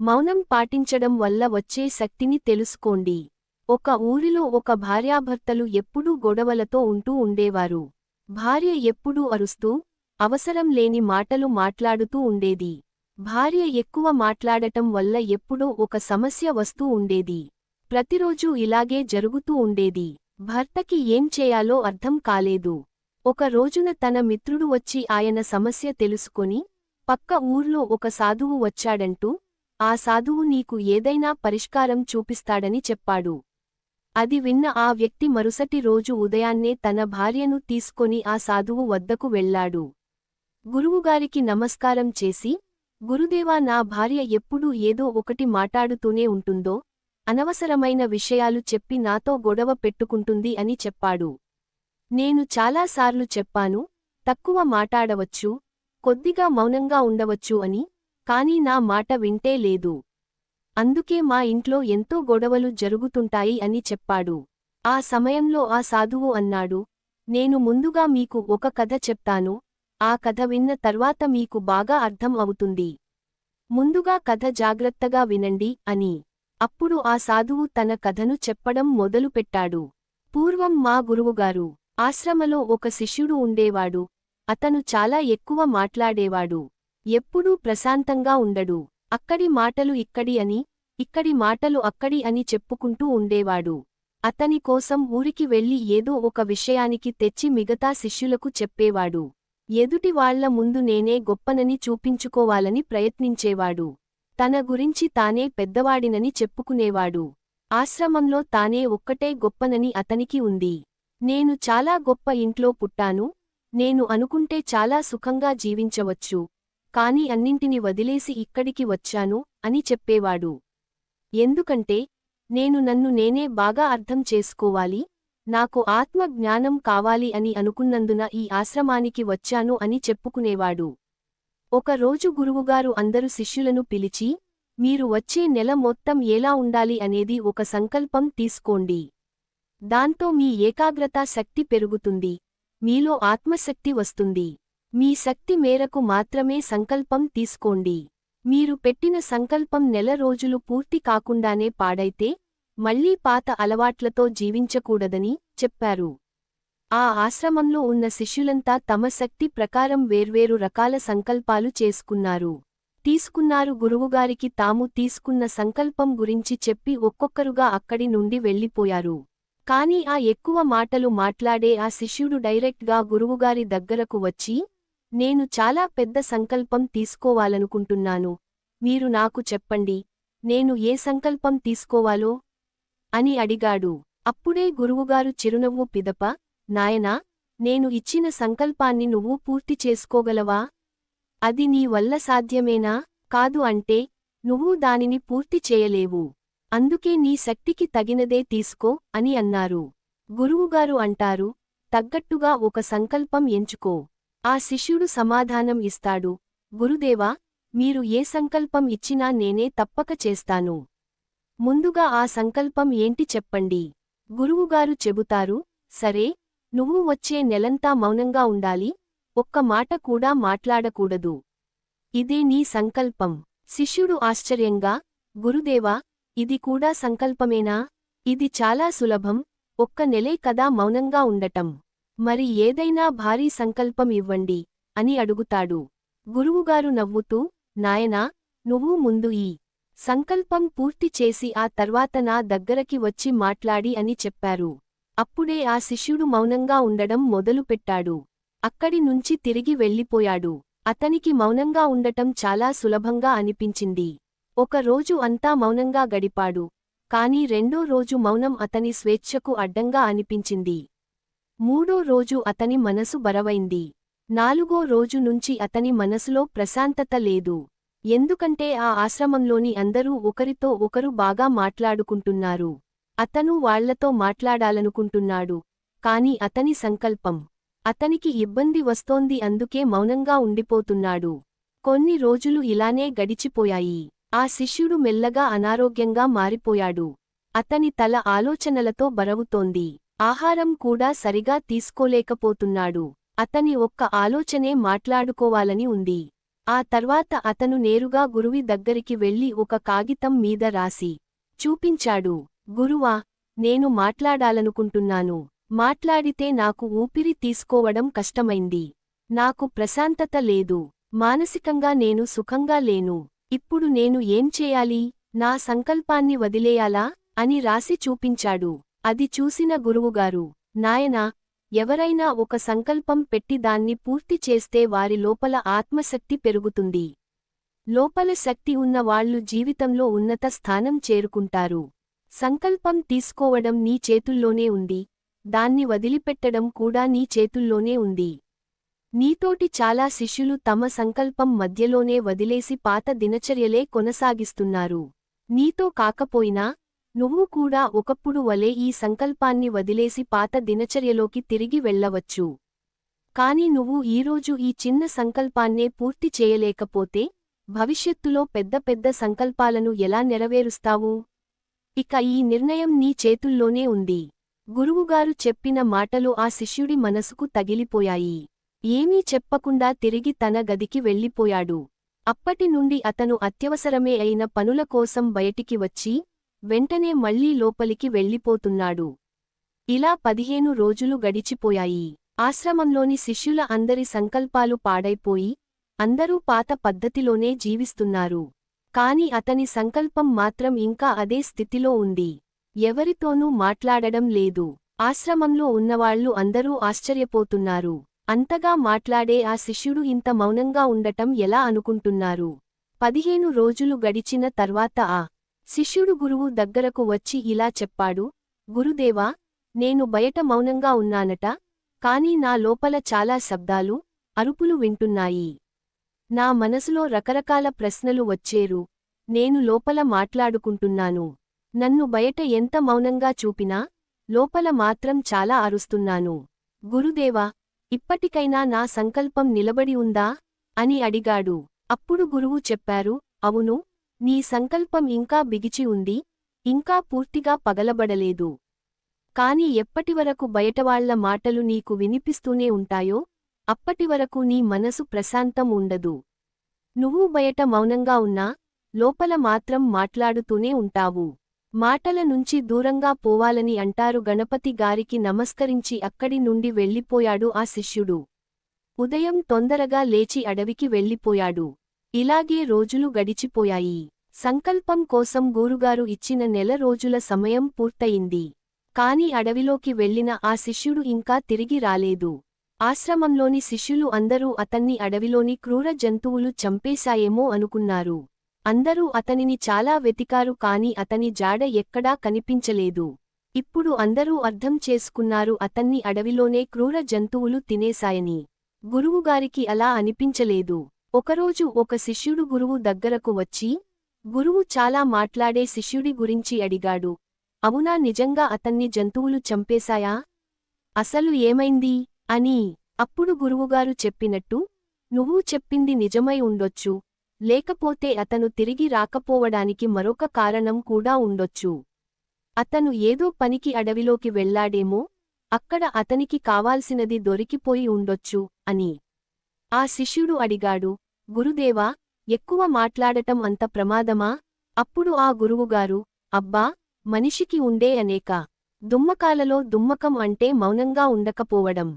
మౌనం పాటించడం వల్ల వచ్చే శక్తిని తెలుసుకోండి. ఒక ఊరిలో ఒక భార్యాభర్తలు ఎప్పుడూ గొడవలతో ఉంటూ ఉండేవారు. భార్య ఎప్పుడూ అరుస్తూ అవసరం లేని మాటలు మాట్లాడుతూ ఉండేది. భార్య ఎక్కువ మాట్లాడటం వల్ల ఎప్పుడో ఒక సమస్య వస్తూ ఉండేది. ప్రతిరోజూ ఇలాగే జరుగుతూ ఉండేది. భర్తకి ఏం చేయాలో అర్థం కాలేదు. ఒక రోజున తన మిత్రుడు వచ్చి ఆయన సమస్య తెలుసుకొని పక్క ఊర్లో ఒక సాధువు వచ్చాడంటూ ఆ సాధువు నీకు ఏదైనా పరిష్కారం చూపిస్తాడని చెప్పాడు. అది విన్న ఆ వ్యక్తి మరుసటి రోజు ఉదయాన్నే తన భార్యను తీసుకొని ఆ సాధువు వద్దకు వెళ్ళాడు గురువుగారికి నమస్కారం చేసి గురుదేవా నా భార్య ఎప్పుడూ ఏదో ఒకటి మాటాడుతూనే ఉంటుందో అనవసరమైన విషయాలు చెప్పి నాతో గొడవ పెట్టుకుంటుంది అని చెప్పాడు. నేను చాలాసార్లు చెప్పాను తక్కువ మాటాడవచ్చు కొద్దిగా మౌనంగా ఉండవచ్చు అని కాని నా మాట వింటే లేదు. అందుకే మా ఇంట్లో ఎంతో గొడవలు జరుగుతుంటాయి అని చెప్పాడు. ఆ సమయంలో ఆ సాధువు అన్నాడు నేను ముందుగా మీకు ఒక కథ చెప్తాను. ఆ కథ విన్న తర్వాత మీకు బాగా అర్థం అవుతుంది. ముందుగా కథ జాగ్రత్తగా వినండి అని. అప్పుడు ఆ సాధువు తన కథను చెప్పడం మొదలుపెట్టాడు పూర్వం మా గురువుగారు ఆశ్రమలో ఒక శిష్యుడు ఉండేవాడు. అతను చాలా ఎక్కువ మాట్లాడేవాడు. ఎప్పుడూ ప్రశాంతంగా ఉండడు. అక్కడి మాటలు ఇక్కడి అని ఇక్కడి మాటలు అక్కడి అని చెప్పుకుంటూ ఉండేవాడు. అతని కోసం ఊరికి వెళ్ళి ఏదో ఒక విషయానికి తెచ్చి మిగతా శిష్యులకు చెప్పేవాడు. ఎదుటి వాళ్ళ ముందు నేనే గొప్పనని చూపించుకోవాలని ప్రయత్నించేవాడు. తన గురించి తానే పెద్దవాడినని చెప్పుకునేవాడు. ఆశ్రమంలో తానే ఒక్కటే గొప్పనని అతనికి ఉంది. నేను చాలా గొప్ప ఇంట్లో పుట్టాను. నేను అనుకుంటే చాలా సుఖంగా జీవించవచ్చు. కాని అన్నింటిని వదిలేసి ఇక్కడికి వచ్చాను అని చెప్పేవాడు. ఎందుకంటే నేను నన్ను నేనే బాగా అర్థం చేసుకోవాలి నాకు ఆత్మ జ్ఞానం కావాలి అని అనుకున్నందున ఈ ఆశ్రమానికి వచ్చాను అని చెప్పుకునేవాడు. ఒకరోజు గురువుగారు అందరు శిష్యులను పిలిచి మీరు వచ్చే నెల మొత్తం ఎలా ఉండాలి అనేది ఒక సంకల్పం తీసుకోండి. దాంతో మీ ఏకాగ్రతా శక్తి పెరుగుతుంది మీలో ఆత్మశక్తి వస్తుంది. మీ శక్తి మేరకు మాత్రమే సంకల్పం తీసుకోండి. మీరు పెట్టిన సంకల్పం నెల రోజులు పూర్తి కాకుండానే పాడైతే మళ్ళీ పాత అలవాట్లతో జీవించకూడదని చెప్పారు. ఆ ఆశ్రమంలో ఉన్న శిష్యులంతా తమ శక్తి ప్రకారం వేర్వేరు రకాల సంకల్పాలు చేసుకున్నారు. తీసుకున్నారు గురువుగారికి తాము తీసుకున్న సంకల్పం గురించి చెప్పి ఒక్కొక్కరుగా అక్కడి నుండి వెళ్ళిపోయారు. కాని ఆ ఎక్కువ మాటలు మాట్లాడే ఆ శిష్యుడు డైరెక్ట్గా గురువుగారి దగ్గరకు వచ్చి నేను చాలా పెద్ద సంకల్పం తీసుకోవాలనుకుంటున్నాను. మీరు నాకు చెప్పండి నేను ఏ సంకల్పం తీసుకోవాలో? అని అడిగాడు. అప్పుడే గురువుగారు చిరునవ్వు పిదప నాయనా నేను ఇచ్చిన సంకల్పాన్ని నువ్వు పూర్తి చేసుకోగలవా? అది నీ వల్ల సాధ్యమేనా? కాదు అంటే నువ్వు దానిని పూర్తి చేయలేవు. అందుకే నీ శక్తికి తగినదే తీసుకో అని అన్నారు. గురువుగారు అంటారు తగ్గట్టుగా ఒక సంకల్పం ఎంచుకో. ఆ శిష్యుడు సమాధానం ఇస్తాడు గురుదేవా మీరు ఏ సంకల్పం ఇచ్చినా నేనే తప్పక చేస్తాను. ముందుగా ఆ సంకల్పం ఏంటి చెప్పండి గురువుగారు చెబుతారు సరే నువ్వు వచ్చే నెలంతా మౌనంగా ఉండాలి ఒక్క మాట కూడా మాట్లాడకూడదు. ఇదే నీ సంకల్పం శిష్యుడు ఆశ్చర్యంగా గురుదేవా ఇది కూడా సంకల్పమేనా? ఇది చాలా సులభం ఒక్క నెలే కదా మౌనంగా ఉండటం. మరి ఏదైనా భారీ సంకల్పం ఇవ్వండి అని అడుగుతాడు. గురువుగారు నవ్వుతూ నాయనా నువ్వు ముందు ఈ సంకల్పం పూర్తి చేసి ఆ తర్వాత నా దగ్గరకి వచ్చి మాట్లాడి అని చెప్పారు. అప్పుడే ఆ శిష్యుడు మౌనంగా ఉండడం మొదలుపెట్టాడు అక్కడి నుంచి తిరిగి వెళ్ళిపోయాడు. అతనికి మౌనంగా ఉండటం చాలా సులభంగా అనిపించింది. ఒక రోజు అంతా మౌనంగా గడిపాడు. కాని రెండో రోజు మౌనం అతని స్వేచ్ఛకు అడ్డంగా అనిపించింది. మూడో రోజు అతని మనసు బరవైంది. నాలుగో రోజు నుంచి అతని మనసులో ప్రశాంతత లేదు. ఎందుకంటే ఆ ఆశ్రమంలోని అందరూ ఒకరితో ఒకరు బాగా మాట్లాడుకుంటున్నారు. అతను వాళ్ళతో మాట్లాడాలనుకుంటున్నాడు. కాని అతని సంకల్పం అతనికి ఇబ్బంది వస్తోంది అందుకే మౌనంగా ఉండిపోతున్నాడు. కొన్ని రోజులు ఇలానే గడిచిపోయాయి. ఆ శిష్యుడు మెల్లగా అనారోగ్యంగా మారిపోయాడు. అతని తల ఆలోచనలతో బరవుతోంది. ఆహారం కూడా సరిగా తీసుకోలేకపోతున్నాడు. అతని ఒక్క ఆలోచనే మాట్లాడుకోవాలని ఉంది. ఆ తర్వాత అతను నేరుగా గురువి దగ్గరికి వెళ్ళి ఒక కాగితం మీద రాసి చూపించాడు. గురువా నేను మాట్లాడాలనుకుంటున్నాను. మాట్లాడితే నాకు ఊపిరి తీసుకోవడం కష్టమైంది. నాకు ప్రశాంతత లేదు. మానసికంగా నేను సుఖంగా లేను. ఇప్పుడు నేను ఏం చేయాలి? నా సంకల్పాన్ని వదిలేయాలా? అని రాసి చూపించాడు. అది చూసిన గురువుగారు నాయనా ఎవరైనా ఒక సంకల్పం పెట్టి దాన్ని పూర్తి చేస్తే వారి లోపల ఆత్మశక్తి పెరుగుతుంది. లోపల శక్తి ఉన్నవాళ్ళు జీవితంలో ఉన్నత స్థానం చేరుకుంటారు. సంకల్పం తీసుకోవడం నీ చేతుల్లోనే ఉంది. దాన్ని వదిలిపెట్టడం కూడా నీ చేతుల్లోనే ఉంది. నీతోటి చాలా శిష్యులు తమ సంకల్పం మధ్యలోనే వదిలేసి పాత దినచర్యలే కొనసాగిస్తున్నారు. నీతో కాకపోయినా నువ్వు కూడా ఒకప్పుడు వలె ఈ సంకల్పాన్ని వదిలేసి పాత దినచర్యలోకి తిరిగి వెళ్ళవచ్చు. కాని నువ్వు ఈరోజు ఈ చిన్న సంకల్పాన్నే పూర్తి చేయలేకపోతే భవిష్యత్తులో పెద్ద పెద్ద సంకల్పాలను ఎలా నెరవేరుస్తావు? ఇక ఈ నిర్ణయం నీ చేతుల్లోనే ఉంది. గురువుగారు చెప్పిన మాటలు ఆ శిష్యుడి మనసుకు తగిలిపోయాయి. ఏమీ చెప్పకుండా తిరిగి తన గదికి వెళ్ళిపోయాడు. అప్పటి నుండి అతను అత్యవసరమే అయిన పనుల కోసం బయటికి వచ్చి వెంటనే మళ్ళీ లోపలికి వెళ్ళిపోతున్నాడు. ఇలా పదిహేను రోజులు గడిచిపోయాయి. ఆశ్రమంలోని శిష్యుల అందరి సంకల్పాలు పాడైపోయి అందరూ పాత పద్ధతిలోనే జీవిస్తున్నారు. కాని అతని సంకల్పం మాత్రం ఇంకా అదే స్థితిలో ఉంది. ఎవరితోనూ మాట్లాడడం లేదు. ఆశ్రమంలో ఉన్నవాళ్ళు అందరూ ఆశ్చర్యపోతున్నారు. అంతగా మాట్లాడే ఆ శిష్యుడు ఇంత మౌనంగా ఉండటం ఎలా అనుకుంటున్నారు? పదిహేను రోజులు గడిచిన తర్వాత ఆ శిష్యుడు గురువు దగ్గరకు వచ్చి ఇలా చెప్పాడు గురుదేవా నేను బయట మౌనంగా ఉన్నానట కాని నా లోపల చాలా శబ్దాలు అరుపులు వింటున్నాయి. నా మనసులో రకరకాల ప్రశ్నలు వచ్చేరు. నేను లోపల మాట్లాడుకుంటున్నాను. నన్ను బయట ఎంత మౌనంగా చూపినా లోపల మాత్రం చాలా అరుస్తున్నాను. గురుదేవా ఇప్పటికైనా నా సంకల్పం నిలబడి ఉందా? అని అడిగాడు. అప్పుడు గురువు చెప్పారు అవును నీ సంకల్పం ఇంకా బిగిచి ఉంది ఇంకా పూర్తిగా పగలబడలేదు. కాని ఎప్పటివరకు బయటవాళ్ళ మాటలు నీకు వినిపిస్తూనే ఉంటాయో అప్పటివరకు నీ మనసు ప్రశాంతం ఉండదు. నువ్వు బయట మౌనంగా ఉన్నా లోపల మాత్రం మాట్లాడుతూనే ఉంటావు. మాటల నుంచి దూరంగా పోవాలని అంటారు గణపతి గారికి నమస్కరించి అక్కడి నుండి వెళ్ళిపోయాడు ఆ శిష్యుడు. ఉదయం తొందరగా లేచి అడవికి వెళ్ళిపోయాడు. ఇలాగే రోజులు గడిచిపోయాయి. సంకల్పం కోసం గూరుగారు ఇచ్చిన నెల రోజుల సమయం పూర్తయింది. కాని అడవిలోకి వెళ్ళిన ఆ శిష్యుడు ఇంకా తిరిగి రాలేదు. ఆశ్రమంలోని శిష్యులు అందరూ అతన్ని అడవిలోని క్రూర జంతువులు చంపేశాయేమో అనుకున్నారు. అందరూ అతనిని చాలా వెతికారు కాని అతని జాడ ఎక్కడా కనిపించలేదు. ఇప్పుడు అందరూ అర్థం చేసుకున్నారు అతన్ని అడవిలోనే క్రూర జంతువులు తినేశాయని. గురువుగారికి అలా అనిపించలేదు. ఒకరోజు ఒక శిష్యుడు గురువు దగ్గరకు వచ్చి గురువు చాలా మాట్లాడే శిష్యుడి గురించి అడిగాడు. అవునా నిజంగా అతన్ని జంతువులు చంపేశాయా? అసలు ఏమైంది అని అప్పుడు గురువుగారు చెప్పినట్టు నువ్వు చెప్పింది నిజమై ఉండొచ్చు. లేకపోతే అతను తిరిగి రాకపోవడానికి మరొక కారణం కూడా ఉండొచ్చు. అతను ఏదో పనికి అడవిలోకి వెళ్ళాడేమో అక్కడ అతనికి కావాల్సినది దొరికిపోయి ఉండొచ్చు అని ఆ శిష్యుడు అడిగాడు. గురుదేవా ఎక్కువ మాట్లాడటం అంత ప్రమాదమా? అప్పుడు ఆ గురువుగారు అబ్బా మనిషికి ఉండే అనేక దుమ్మకాలలో దుమ్మకం అంటే మౌనంగా ఉండకపోవడం.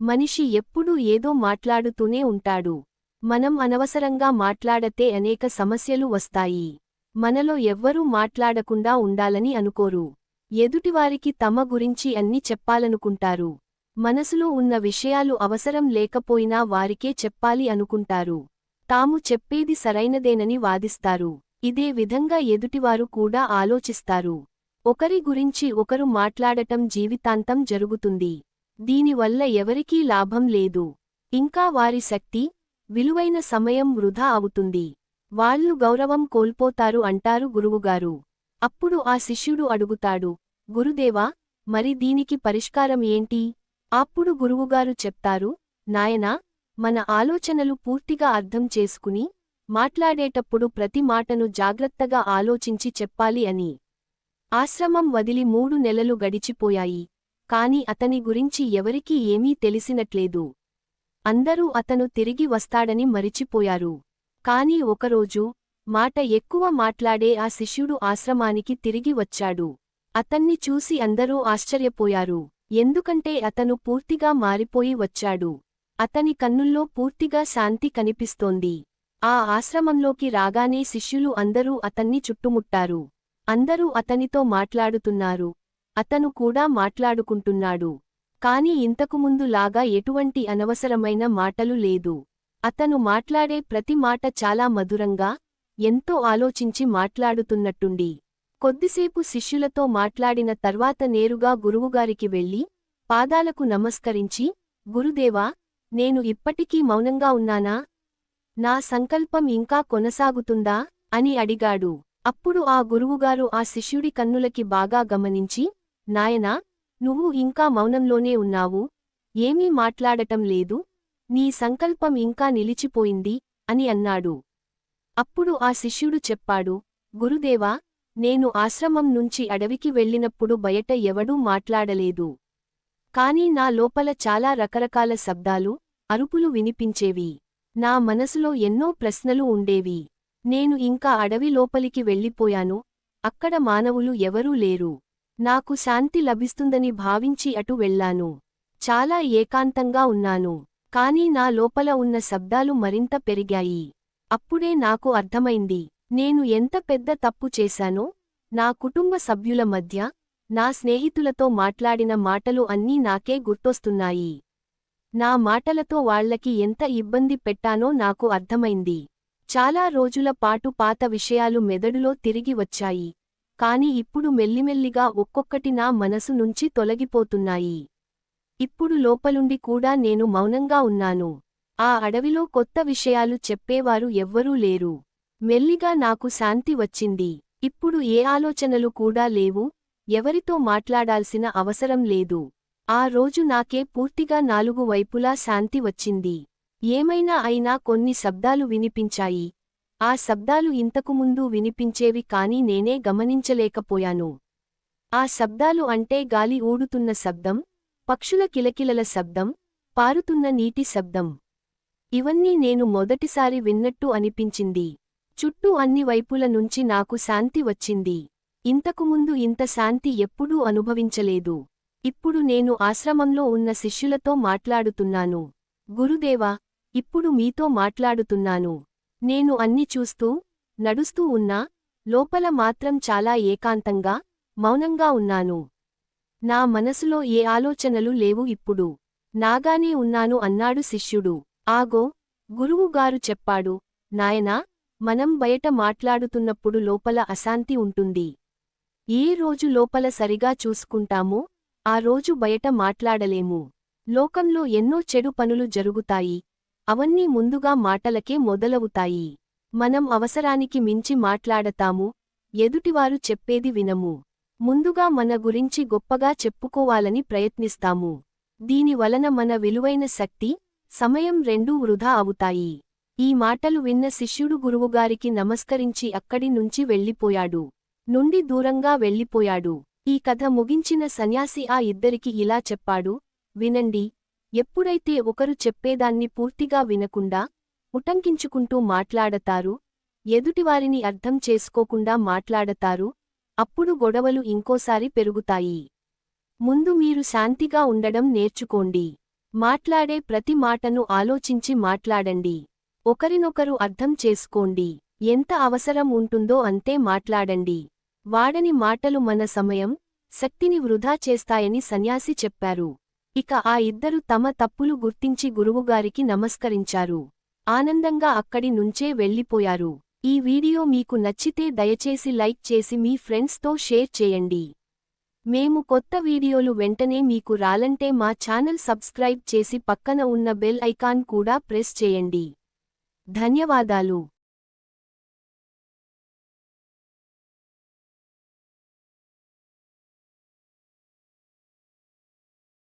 మనిషి ఎప్పుడూ ఏదో మాట్లాడుతూనే ఉంటాడు. మనం అనవసరంగా మాట్లాడతే అనేక సమస్యలు వస్తాయి. మనలో ఎవ్వరూ మాట్లాడకుండా ఉండాలని అనుకోరు. ఎదుటివారికి తమ గురించి అన్ని చెప్పాలనుకుంటారు. మనసులో ఉన్న విషయాలు అవసరం లేకపోయినా వారికే చెప్పాలి అనుకుంటారు. తాము చెప్పేది సరైనదేనని వాదిస్తారు. ఇదే విధంగా ఎదుటివారు కూడా ఆలోచిస్తారు. ఒకరి గురించి ఒకరు మాట్లాడటం జీవితాంతం జరుగుతుంది. దీనివల్ల ఎవరికీ లాభం లేదు. ఇంకా వారి శక్తి విలువైన సమయం వృధా అవుతుంది. వాళ్ళు గౌరవం కోల్పోతారు అంటారు గురువుగారు. అప్పుడు ఆ శిష్యుడు అడుగుతాడు గురుదేవా మరి దీనికి పరిష్కారం ఏంటి? అప్పుడు గురువుగారు చెప్తారు నాయనా మన ఆలోచనలు పూర్తిగా అర్థం చేసుకుని మాట్లాడేటప్పుడు ప్రతి మాటను జాగ్రత్తగా ఆలోచించి చెప్పాలి అని. ఆశ్రమం వదిలి మూడు నెలలు గడిచిపోయాయి. కాని అతని గురించి ఎవరికీ ఏమీ తెలిసినట్లేదు. అందరూ అతను తిరిగి వస్తాడని మరిచిపోయారు. కాని ఒకరోజు మాట ఎక్కువ మాట్లాడే ఆ శిష్యుడు ఆశ్రమానికి తిరిగి వచ్చాడు. అతన్ని చూసి అందరూ ఆశ్చర్యపోయారు. ఎందుకంటే అతను పూర్తిగా మారిపోయి వచ్చాడు. అతని కన్నుల్లో పూర్తిగా శాంతి కనిపిస్తోంది. ఆ ఆశ్రమంలోకి రాగానే శిష్యులు అందరూ అతన్ని చుట్టుముట్టారు. అందరూ అతనితో మాట్లాడుతున్నారు. అతను కూడా మాట్లాడుకుంటున్నాడు. కాని ఇంతకుముందు లాగా ఎటువంటి అనవసరమైన మాటలు లేదు. అతను మాట్లాడే ప్రతి మాట చాలా మధురంగా ఎంతో ఆలోచించి మాట్లాడుతున్నట్టుండి. కొద్దిసేపు శిష్యులతో మాట్లాడిన తర్వాత నేరుగా గురువుగారికి వెళ్ళి పాదాలకు నమస్కరించి గురుదేవా నేను ఇప్పటికీ మౌనంగా ఉన్నానా? నా సంకల్పం ఇంకా కొనసాగుతుందా? అని అడిగాడు. అప్పుడు ఆ గురువుగారు ఆ శిష్యుడి కన్నులకి బాగా గమనించి నాయనా నువ్వు ఇంకా మౌనంలోనే ఉన్నావు. ఏమీ మాట్లాడటం లేదు. నీ సంకల్పం ఇంకా నిలిచిపోయింది అని అన్నాడు. అప్పుడు ఆ శిష్యుడు చెప్పాడు గురుదేవా నేను ఆశ్రమం నుంచి అడవికి వెళ్ళినప్పుడు బయట ఎవడూ మాట్లాడలేదు. కాని నా లోపల చాలా రకరకాల శబ్దాలు అరుపులు వినిపించేవి. నా మనసులో ఎన్నో ప్రశ్నలు ఉండేవి. నేను ఇంకా అడవి లోపలికి వెళ్ళిపోయాను. అక్కడ మానవులు ఎవరూ లేరు. నాకు శాంతి లభిస్తుందని భావించి అటు వెళ్ళాను. చాలా ఏకాంతంగా ఉన్నాను. కాని నా లోపల ఉన్న శబ్దాలు మరింత పెరిగాయి. అప్పుడే నాకు అర్థమైంది. నేను ఎంత పెద్ద తప్పు చేశానో నా కుటుంబ సభ్యుల మధ్య నా స్నేహితులతో మాట్లాడిన మాటలు అన్నీ నాకే గుర్తొస్తున్నాయి. నా మాటలతో వాళ్ళకి ఎంత ఇబ్బంది పెట్టానో నాకు అర్థమైంది. చాలా రోజుల పాటు పాత విషయాలు మెదడులో తిరిగి వచ్చాయి. కాని ఇప్పుడు మెల్లిమెల్లిగా ఒక్కొక్కటి నా మనసు నుంచి తొలగిపోతున్నాయి. ఇప్పుడు లోపలుండి కూడా నేను మౌనంగా ఉన్నాను. ఆ అడవిలో కొత్త విషయాలు చెప్పేవారు ఎవ్వరూ లేరు. మెల్లిగా నాకు శాంతి వచ్చింది. ఇప్పుడు ఏ ఆలోచనలు కూడా లేవు. ఎవరితో మాట్లాడాల్సిన అవసరం లేదు. ఆ రోజు నాకే పూర్తిగా నాలుగు వైపులా శాంతి వచ్చింది. ఏమైనా అయినా కొన్ని శబ్దాలు వినిపించాయి. ఆ శబ్దాలు ఇంతకుముందు వినిపించేవి కాని నేనే గమనించలేకపోయాను. ఆ శబ్దాలు అంటే గాలి ఊడుతున్న శబ్దం పక్షుల కిలకిలల శబ్దం పారుతున్న నీటి శబ్దం. ఇవన్నీ నేను మొదటిసారి విన్నట్టు అనిపించింది. చుట్టూ అన్ని వైపుల నుంచి నాకు శాంతి వచ్చింది. ఇంతకుముందు ఇంత శాంతి ఎప్పుడూ అనుభవించలేదు. ఇప్పుడు నేను ఆశ్రమంలో ఉన్న శిష్యులతో మాట్లాడుతున్నాను. గురుదేవా ఇప్పుడు మీతో మాట్లాడుతున్నాను. నేను అన్ని చూస్తూ నడుస్తూ ఉన్నా లోపల మాత్రం చాలా ఏకాంతంగా మౌనంగా ఉన్నాను. నా మనసులో ఏ ఆలోచనలు లేవు ఇప్పుడు. నాగానే ఉన్నాను అన్నాడు శిష్యుడు. ఆగో గురువుగారు చెప్పాడు. నాయనా మనం బయట మాట్లాడుతున్నప్పుడు లోపల అశాంతి ఉంటుంది. ఏ రోజు లోపల సరిగా చూసుకుంటామో ఆ రోజు బయట మాట్లాడలేము. లోకంలో ఎన్నో చెడు పనులు జరుగుతాయి. అవన్నీ ముందుగా మాటలకే మొదలవుతాయి. మనం అవసరానికి మించి మాట్లాడతాము ఎదుటివారు చెప్పేది వినము. ముందుగా మన గురించి గొప్పగా చెప్పుకోవాలని ప్రయత్నిస్తాము. దీని వలన మన విలువైన శక్తి సమయం రెండూ వృధా అవుతాయి. ఈ మాటలు విన్న శిష్యుడు గురువుగారికి నమస్కరించి అక్కడి నుంచి వెళ్ళిపోయాడు. నుండి దూరంగా వెళ్ళిపోయాడు. ఈ కథ ముగించిన సన్యాసి ఆ ఇద్దరికి ఇలా చెప్పాడు వినండి ఎప్పుడైతే ఒకరు చెప్పేదాన్ని పూర్తిగా వినకుండా ఉటంకించుకుంటూ మాట్లాడతారు ఎదుటివారిని అర్థం చేసుకోకుండా మాట్లాడతారు అప్పుడు గొడవలు ఇంకోసారి పెరుగుతాయి. ముందు మీరు శాంతిగా ఉండడం నేర్చుకోండి. మాట్లాడే ప్రతి మాటను ఆలోచించి మాట్లాడండి. ఒకరినొకరు అర్థం చేసుకోండి. ఎంత అవసరం ఉంటుందో అంతే మాట్లాడండి. వాడని మాటలు మన సమయం శక్తిని వృధా చేస్తాయని సన్యాసి చెప్పారు. ఇక ఆ ఇద్దరు తమ తప్పులు గుర్తించి గురువుగారికి నమస్కరించారు. ఆనందంగా అక్కడి నుంచే వెళ్ళిపోయారు. ఈ వీడియో మీకు నచ్చితే దయచేసి లైక్ చేసి మీ ఫ్రెండ్స్తో షేర్ చేయండి. మేము కొత్త వీడియోలు వెంటనే మీకు రాలంటే మా ఛానల్ సబ్స్క్రైబ్ చేసి పక్కన ఉన్న బెల్ ఐకాన్ కూడా ప్రెస్ చేయండి. ధన్యవాదాలు.